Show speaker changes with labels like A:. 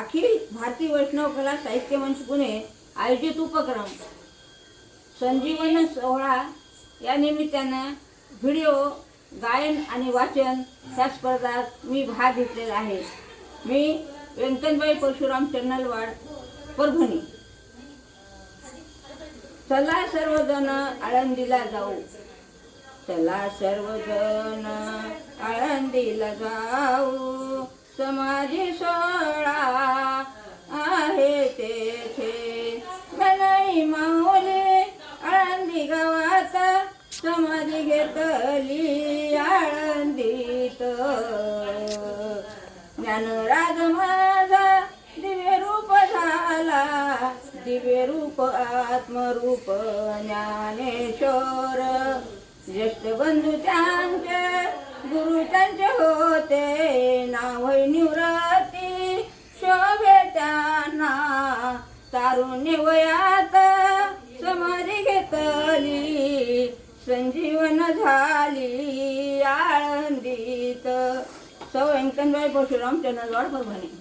A: अखिल भारतीय वैष्णव कला साहित्य मंच पुणे. आयोजित उपक्रम. संजीवन सोहळा या निमित्तानं व्हिडिओ गायन आणि वाचन ह्या स्पर्धात मी भाग घेतलेला आहे. मी व्यंकनबाई परशुराम चन्नलवाड परभणी. चला सर्वजण आळंदीला जाऊ. चला सर्वजण आळंदीला जाऊ. समाधी सो समाधी घेतली आळंदीत. ज्ञानराज माझा दिव्य रूप झाला. दिव्य रूप आत्मरूप ज्ञानेश्वर. ज्येष्ठ बंधू त्यांचे गुरु त्यांचे होते. नाव निवृत्ती शोभे त्यांना. तारुण्य वयात समाधी घेतली. संजीवन झाली आळंदीत. सौ व्यंकनबाई परशुराम चंदनवाड परभणी.